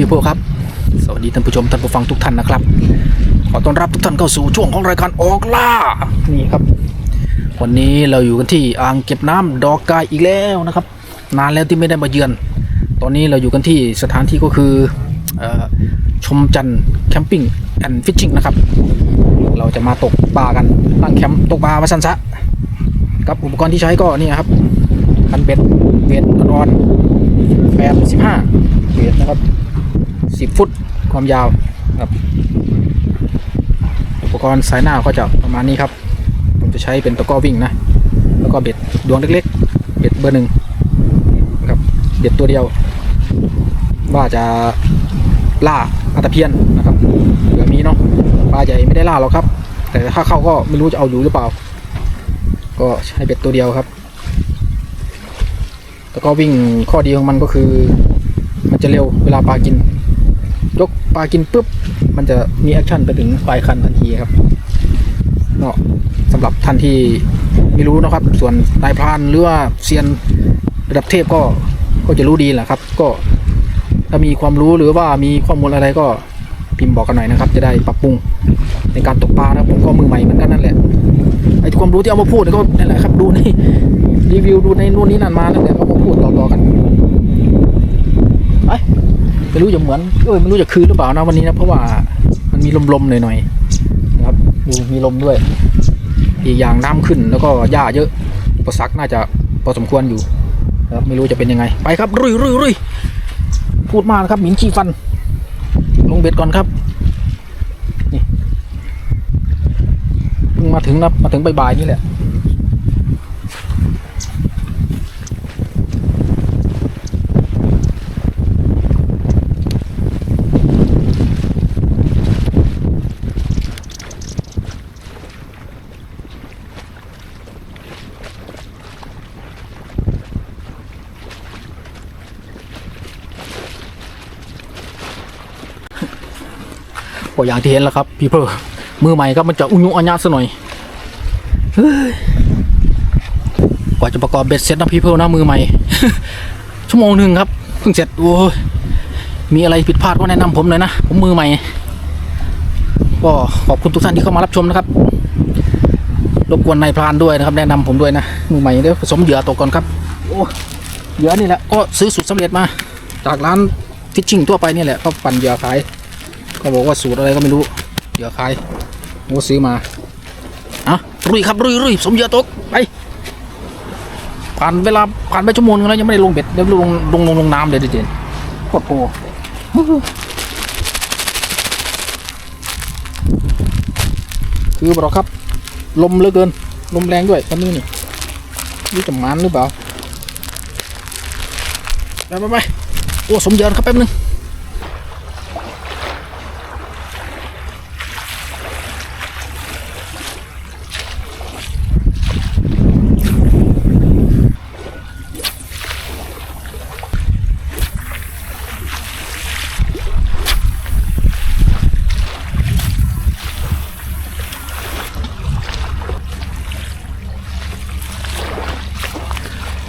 พี่โพครับ สวัสดีท่านผู้ชมท่านผู้ฟังทุกท่านนะครับ ขอต้อนรับทุกท่านเข้าสู่ช่วงของรายการออกล่า นี่ครับ วันนี้เราอยู่กันที่อ่างเก็บน้ำดอกกายอีกแล้วนะครับ นานแล้วที่ไม่ได้มาเยือน ตอนนี้เราอยู่กันที่สถานที่ก็คือเออชมจันทร์แคมปิ้งแอนด์ฟิชชิ่งนะครับ เราจะมาตกปลากันตั้งแคมป์ตกปลามาสันซะกับอุปกรณ์ที่ใช้ก็นี่ครับคันเบ็ดเบ็ดอ่อนๆแปดสิบห้าเมตรนะครับ สิบฟุตความยาวครับอุปกรณ์สายหน้าก็จะประมาณนี้ครับ ผมจะใช้เป็นตะกร้อวิ่งนะ แล้วก็เบ็ดดวงเล็กๆ เบ็ดเบอร์หนึ่งครับเบ็ดตัวเดียว ว่าจะล่าปลาตะเพียนนะครับเผื่อมีเนาะปลาใหญ่ไม่ได้ล่าหรอกครับ แต่ถ้าเข้าก็ไม่รู้จะเอาอยู่หรือเปล่า ก็ใช้เบ็ดตัวเดียวครับแล้วก็วิ่งข้อดีของมันก็คือ มันจะเร็วเวลาปลากิน ยกปลากินปุ๊บ มันจะมีแอคชั่นไปถึงปลายคันทันทีครับเนาะสำหรับท่านที่ไม่รู้นะครับ ส่วนนายพรานหรือว่าเซียนระดับเทพก็ก็จะรู้ดีแหละครับ ก็ถ้ามีความรู้หรือว่ามีข้อมูลอะไรก็พิมพ์บอกกันหน่อยนะครับ จะได้ปรับปรุงในการตกปลานะผมก็มือใหม่เหมือนกันนั่นแหละไอ้ความรู้ที่เอามาพูดก็นั่นแหละครับ ดูในรีวิวดูในนู่นนี่นั่นมานั่นแหละเอามาพูดต่อๆกันไป ไม่รู้จะเหมือนเอ้ยไม่รู้จะคืนหรือเปล่านะวันนี้นะเพราะว่ามันมีลมๆหน่อยๆนะครับดูมีลมด้วย อีกอย่างน้ำขึ้นแล้วก็หญ้าเยอะอุปสรรคน่าจะพอสมควรอยู่นะครับไม่รู้จะเป็นยังไง ไปครับรุยรุยรุยพูดมากนะครับหมินขี้ฟัน ลงเบ็ดก่อนครับนี่มาถึงนะมาถึงบ่ายๆนี่แหละ ก็อย่างที่เห็นแล้วครับพี่เพอมือใหม่ครับมันจะอุ้งยุอัญญาซะหน่อยเฮ้ยกว่าจะประกอบเบ็ดเสร็จนะพี่เพอนะมือใหม่ ชั่วโมงหนึ่งครับเพิ่งเสร็จโอ้ยมีอะไรผิดพลาดก็แนะนำผมหน่อยนะผมมือใหม่ ก็ขอบคุณทุกท่านที่เข้ามารับชมนะครับรบกวนนายพรานด้วยนะครับ แนะนำผมด้วยนะมือใหม่เดี๋ยวผสมเหยื่อตกก่อนครับโอ้เหยื่อนี่แหละก็ซื้อสูตรสำเร็จมา จากร้านฟิชชิ่งทั่วไปนี่แหละเขาปั่นเหยื่อขาย ก็บอกว่าสูตรอะไรก็ไม่รู้ เดี๋ยวขายโอ้ซื้อมาอะรุยครับรุยรุยสมเยาตกไปผ่านเวลาผ่านไปชั่วโมงนึงแล้วยังไม่ได้ลงเบ็ดเดี๋ยวลงลงลงลงน้ำเลยดิเจนโคตรโหคือบอกครับ ลมเหลือเกิน ลมแรงด้วยตอนนี้นี่นี่จะมันหรือเปล่า ไปไปไปโอ้สมเหยาครับแป๊บนึง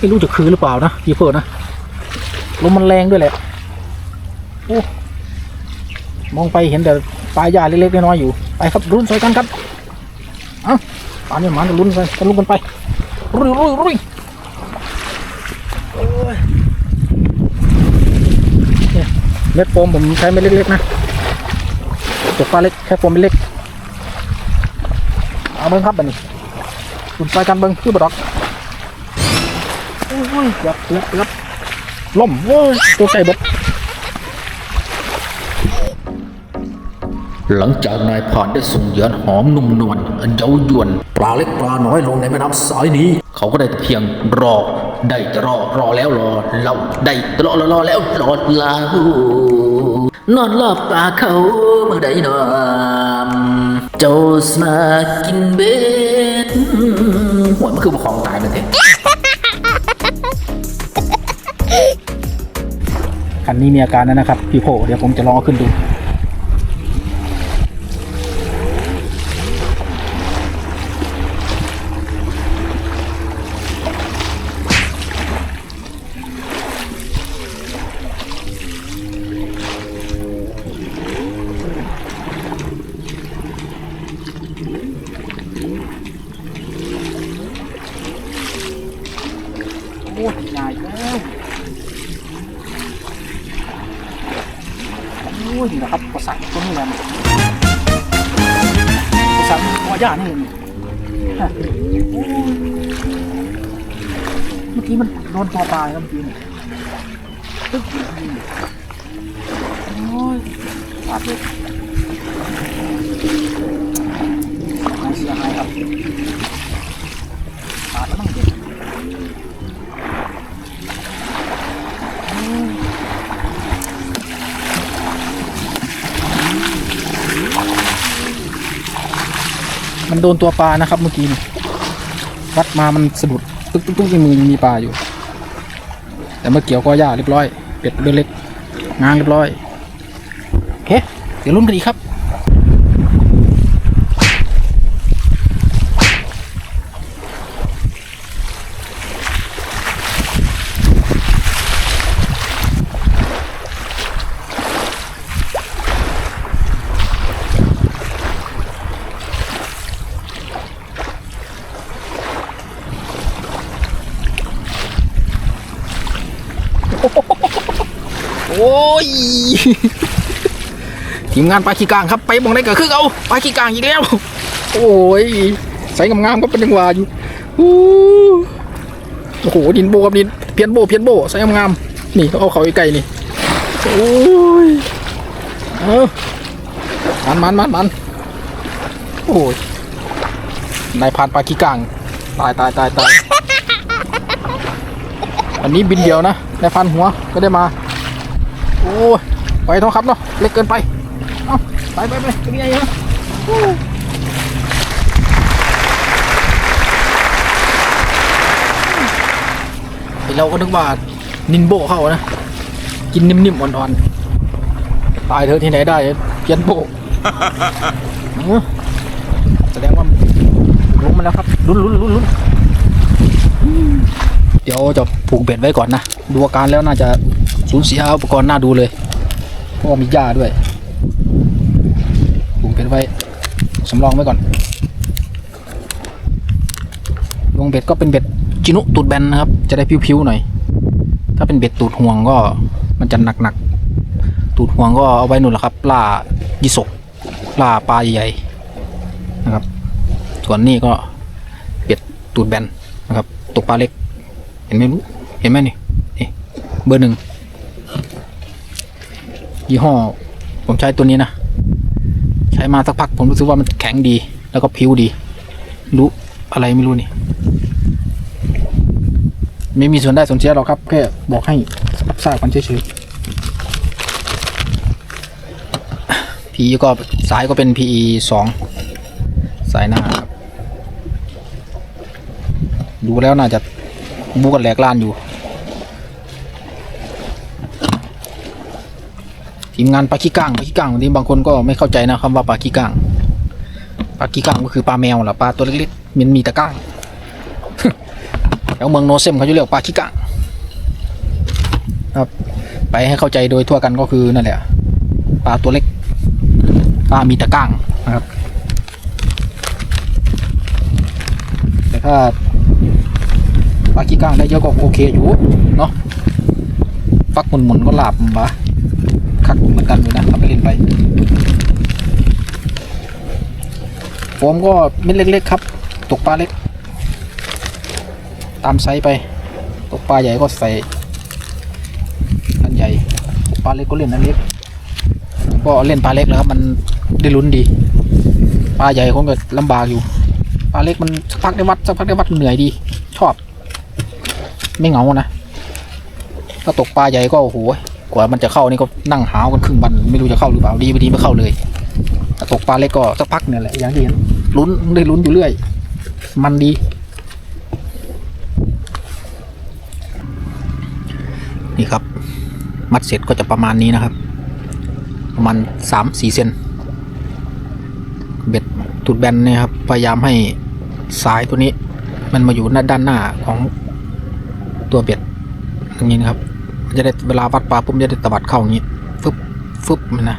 ไม่รู้จะคือหรือเปล่านะพี่เฟิร์นนะลมมันแรงด้วยแหละโอ้มองไปเห็นแต่ปลายหญ้าเล็กๆน้อยๆอยู่ไปครับรุนใส่กันครับเอ้าปลาเนี่ยหมันรุนใส่กันลุกกันไปรุยรุยรุยโอ้ยเนี่ยเม็ดโฟมผมใช้เม็ดเล็กๆนะตัวปลาเล็กแค่โฟมเม็ดเล็กเอาเบิ้งครับบันนี้รุนใส่กันเบิ้งคือบดอก โอ้ยเกือบเกือบเกือบล่มโอ้ยตัวใส่เบดหลังจากนายผ่านได้ส่งเหยื่อหอมนุ่มนวลอันเย้ายวนปลาเล็กปลาน้อยลงในแม่น้ำสายนี้ เขาก็ได้แต่เพียงรอ ได้แต่รอรอแล้วรอเล่าได้แต่รอรอรอแล้วรอลานอนรอบตาเขาเมื่อใดนอนเจ้าสมากินเบ็ดหัวมันคือของตายมันเถอะ คันนี้มีอาการแล้วนะครับพี่โพเดี๋ยวผมจะลองเอาขึ้นดู ย่านี่เมื่อกี้มันโดนตัวตายแล้วเมื่อกี้เนี่ยปึ๊กโอ้ยขาดเลยน่าเสียหายครับขาดแล้วมั้งเด็ก มันโดนตัวปลานะครับเมื่อกี้วัดมามันสะดุดตุ๊กตุ๊กในมือยังมีปลาอยู่ แต่เมื่อเกี่ยวก็ยาเรียบร้อย เป็ดเรือเล็ก งางเรียบร้อยโอเคเดี๋ยวรุ่นกันอีกครับ โอ้ย ทีมงานปลาขี้กลางครับไปบองได้ก็คือเอาปลาขี้กลางอีกแล้ว โอ้ยใส่งามๆก็เป็นจังหวะอยู่โอ้โหดินโบกับดินเพียนโบเพียนโบใส่งามๆนี่เอาเขาไกลนี่โอ้ยเออมันมันมันมันโอ้ยนายพรานปลาขี้กลางตายตายตายตายวันนี้บินเดียวนะนายพรานหัวก็ได้มา โอ้ยไปท้องครับเนาะเล็กเกินไป เอาไปไปไปเป็นไงฮะโอ้ไอ้เราก็นึกว่านินโบเข้านะ กินนิ่มๆอ่อนๆ ตายเธอที่ไหนได้เพี้ยนโบแสดงว่าลงมาแล้วครับลุ้นลุ้นลุ้นลุ้นเดี๋ยวจะผูกเบ็ดไว้ก่อนนะ ดูอาการแล้วน่าจะสูญเสียอุปกรณ์น่าดูเลยเพราะมีหญ้าด้วยปลูกเป็ดไว้ สำรองไว้ก่อน ลงเบ็ดก็เป็นเบ็ดจินุตูดแบนนะครับ จะได้พิ้วๆหน่อย ถ้าเป็นเบ็ดตูดห่วงก็มันจะหนักๆ ตูดห่วงก็เอาไว้นู่นแหละครับล่ายิสกล่าปลาใหญ่ๆนะครับ ส่วนนี้ก็เบ็ดตูดแบนนะครับตกปลาเล็ก เห็นไหมรู้ เห็นไหมนี่นี่เบอร์หนึ่งยี่ห้อผมใช้ตัวนี้นะ ช้มาสักพักผมรู้สึกว่ามันแข็งดี แล้วก็ผิวดี รู้อะไรไม่รู้นี่ ไม่มีส่วนได้ส่วนเสียหรอกครับ แค่บอกให้ทราบกันเฉยๆ PE ก็สายก็เป็น PE สองสายหน้าครับ ดูแล้วน่าจะบูกันแหลกล้านอยู่ ทีมงานปลาขี้ก้างปลาขี้ก้างบางทีบางคนก็ไม่เข้าใจนะคำว่าปลาขี้ก้างปลาขี้ก้างก็คือปลาแมวแหละปลาตัวเล็กๆมันมีตะก้างแล้วเมืองโนเซมเขาจะเรียกปลาขี้ก้างครับ ไปให้เข้าใจโดยทั่วกันก็คือนั่นแหละปลาตัวเล็กปลามีตะก้างนะครับ แต่ถ้าปลาขี้ก้างได้เยอะก็โอเคอยู่เนาะฟักหมุนๆก็หลับมา คักเหมือนกันเลยนะทำไปเล่นไปโฟมก็เม็ดเล็กๆครับ ตกปลาเล็ก ตามไซส์ไป ตกปลาใหญ่ก็ใส่อันใหญ่ตกปลาเล็กก็เล่นอันเล็กก็เล่นปลาเล็กแล้วครับมันได้ลุ้นดีปลาใหญ่คงก็ลำบากอยู่ปลาเล็กมันสักพักได้วัดสักพักได้วัดเหนื่อยดี ชอบ ไม่เหงานะถ้าตกปลาใหญ่ก็โอ้โห กว่ามันจะเข้านี่ก็นั่งหาวกันครึ่งวันไม่รู้จะเข้าหรือเปล่าดีไม่ดีไม่เข้าเลยตกปลาเล็กก็สักพักเนี่ยแหละอย่างที่เห็นลุ้นได้ลุ้นอยู่เรื่อย มันดี นี่ครับ มัดเสร็จก็จะประมาณนี้นะครับ ประมาณสามสี่เซนเบ็ดตุดแบนเนี่ยครับพยายามให้สายตัวนี้ มันมาอยู่ด้านหน้าของตัวเบ็ดอย่างนี้นะครับ จะได้เวลาวัดปลาปุ๊บจะได้ตวัดเข้าอย่างนี้ฟึบฟึบมันนะ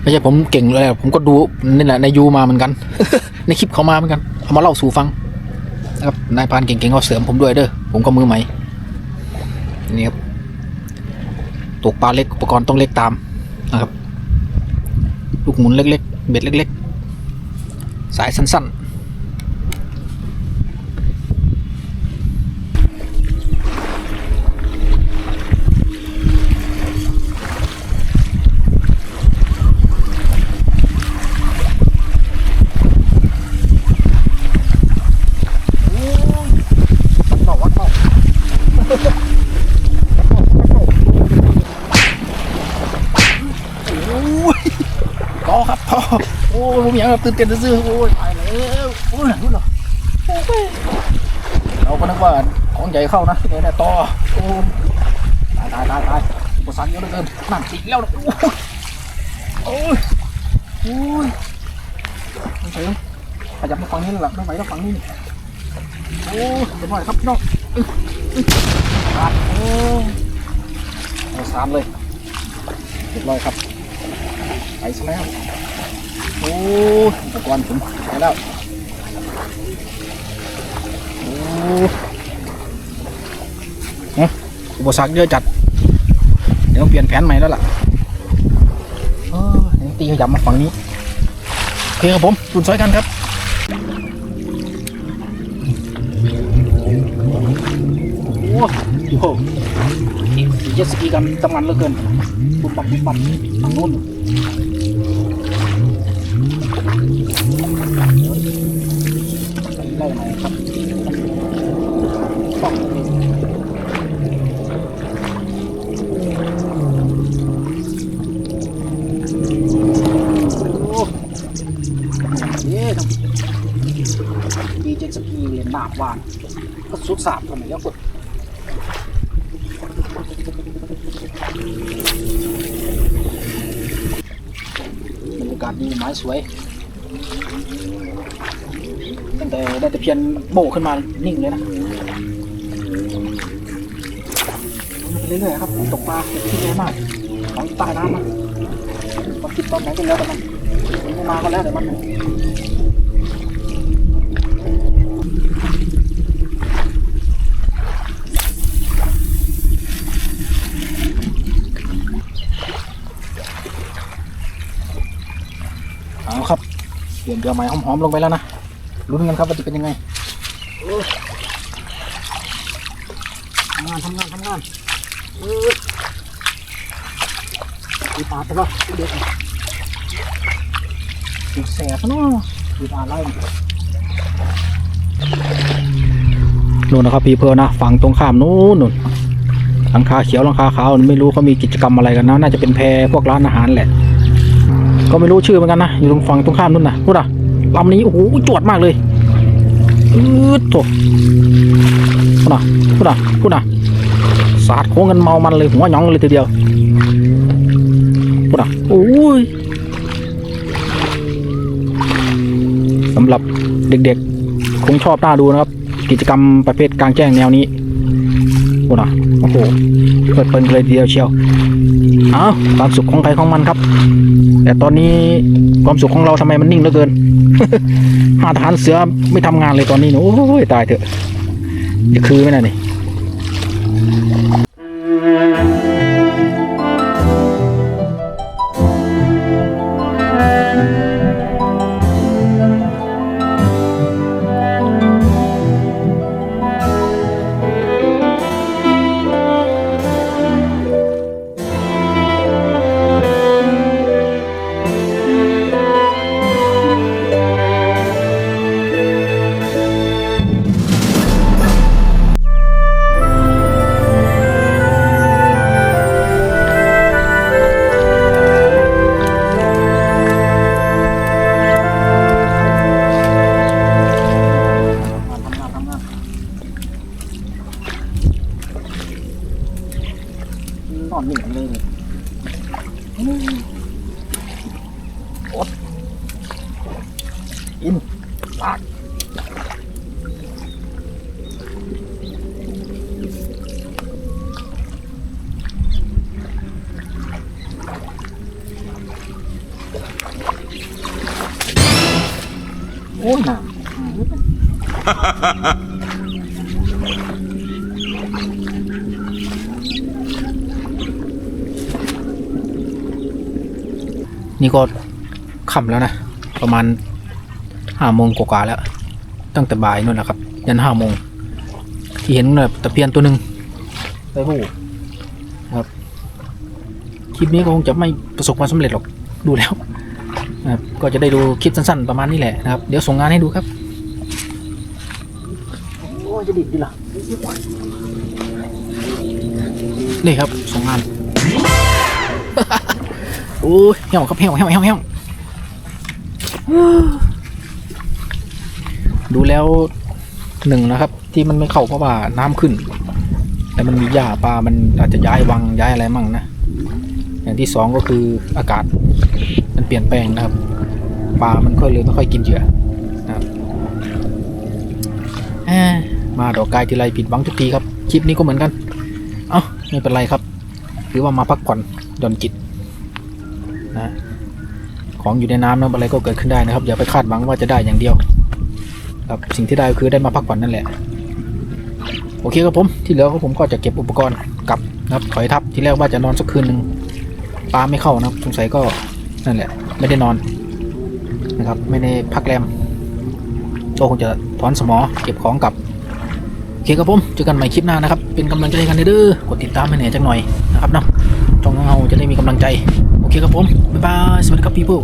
ไม่ใช่ผมเก่งเลยผมก็ดูนี่แหละในยูมาเหมือนกัน ในคลิปเขามาเหมือนกันเอามาเล่าสู่ฟังนะครับนายพานเก่งๆเขาเสริมผมด้วยเด้อผมก็มือใหม่นี่ครับตกปลาเล็กอุปกรณ์ต้องเล็กตามนะครับ ลูกหมุนเล็กๆเบ็ดเล็ก ๆ สายสั้น ๆวัดเบาวัดเบาโอ้ยพอครับพอโอ้ ยผมอยากแบบตื่นเต้นซื่อโอ้ยตายแล้วโอ้ยหนู่นหรอเราก็นึกว่าของใหญ่เข้านะเนี่ยต่อโอ้ยตายตายตายตายอุปสรรคเยอะเหลือเกินนั่นติดแล้วนะโอ้ยโอ้ยโอ้ยไม่ใช่ขยับมาฝั่งนี้แล้วไม่ไหวแล้วฝั่งนี้โอ้ยเดี๋ยวหน่อยครับพี่น้องขาดโอ้ยสามเลยเรียบร้อยครับไปซะแล้ว อ้อุปกรณ์ผมไปแล้วโอ้เอ๊ะอุปสรรคเยอะจัด เดี๋ยวต้องเปลี่ยนแผนใหม่แล้วล่ะเออเดี๋ยวตีขยับมาฝั่งนี้โอเคครับผมตุนซอยกันครับโอ้โหเจ็ตสกีกันจำมันเหลือเกินปุ๊บปั๊บปุ๊บปั๊บทางนู้น ได้ไหมครับปอกตรงนี้ดีเจ็ตสกีเรียนหนาบวานก็สุดสาบทำไมแล้วกดบรรยากาศดีไม้สวย ตั้ง แต่ตะเพียนโบกขึ้นมานิ่งเลยนะไปเรื่อยๆครับตกปลาที่เยอะมากฝังใต้น้ำนะมาคิดตอนไหนก็แล้วแต่มันมันมาก็แล้วแต่มันเอาครับเปลี่ยนเรือใหม่หอมๆลงไปแล้วนะ ลุ้นกันครับว่าจะเป็นยังไงโอ้ยทำงานทำงานทำงานเออตีปลาแต่ว่าเด็กติดแสบเนาะตีปลาไล่นู่นนะครับพี่เพอนะฝั่งตรงข้ามนู้นนู่นหลังคาเขียวหลังคาขาวไม่รู้เขามีกิจกรรมอะไรกันนะน่าจะเป็นแพพวกร้านอาหารแหละ ก็ไม่รู้ชื่อเหมือนกันนะอยู่ตรงฝั่งตรงข้ามนู่นนะพูดอะ ลำนี้โอ้โหจวดมากเลยอืดโถพูดอะพูดอะพูดอะสาดโค้งกันเมามันเลยหัวหยองเลยทีเดียวพูดอะโอ้ยสำหรับเด็กๆ คงชอบน่าดูนะครับ กิจกรรมประเภทกลางแจ้งแนวนี้ กูนะโอ้โหเปิดเปิดเลยทีเดียวเชียวเอาความสุขของใครของมันครับ แต่ตอนนี้ความสุขของเราทำไมมันนิ่งเหลือเกินหาทหารเสือไม่ทำงานเลยตอนนี้นโอ้ยตายเถอะจะคือไหมน่ะนี่ อนนิ่งเลยอดอินปากโอ้ยหนา นี่ก็ค่ำแล้วนะ ประมาณห้าโมงกว่าๆแล้ว ตั้งแต่บ่ายนู่นแหละครับ ยันห้าโมงที่เห็นแบบตะเพียนตัวหนึ่งไปหูครับคลิปนี้ก็คงจะไม่ประสบความสำเร็จหรอกดูแล้วนะครับก็จะได้ดูคลิปสั้นๆประมาณนี้แหละนะครับ เดี๋ยวส่งงานให้ดูครับโอ้จะดิดดีล่ะนี่ครับส่งงานโอ้ยเหี่ยวครับเหี่ยวเหี่ยวเหี่ยวเหี่ยวดูแล้วหนึ่งนะครับ ที่มันไม่เข้าเพราะว่าน้ำขึ้น แต่มันมีหญ้าปลา มันอาจจะย้ายวังย้ายอะไรมั่งนะ อย่างที่สองก็คืออากาศ มันเปลี่ยนแปลงนะครับ ปลา มันก็เลยไม่ค่อยกินเหยื่อนะครับแหมมาดอกกายทีไรผิดหวังทุกทีครับ คลิปนี้ก็เหมือนกัน เอ้าไม่เป็นไรครับถือว่ามาพักผ่อนหย่อนจิต นะของอยู่ในน้ำนะอะไรก็เกิดขึ้นได้นะครับ อย่าไปคาดหวังว่าจะได้อย่างเดียวครับสิ่งที่ได้ก็คือได้มาพักผ่อนนั่นแหละ โอเคครับผมที่เหลือก็ผมก็จะเก็บอุปกรณ์กลับนะครับถอยทับที่แรกว่าจะนอนสักคืนหนึ่งปลาไม่เข้านะครับสงสัยก็นั่นแหละ ไม่ได้นอนนะครับไม่ได้พักแรมก็คงจะถอนสมอเก็บของกลับโอเคครับผมเจอกันใหม่คลิปหน้านะครับ เป็นกำลังใจให้กันเด้อกดติดตามให้หน่อยจังหน่อยนะครับเนาะช่องเราจะได้มีกำลังใจ โอเคครับผม บ๊ายบาย สวัสดีครับ people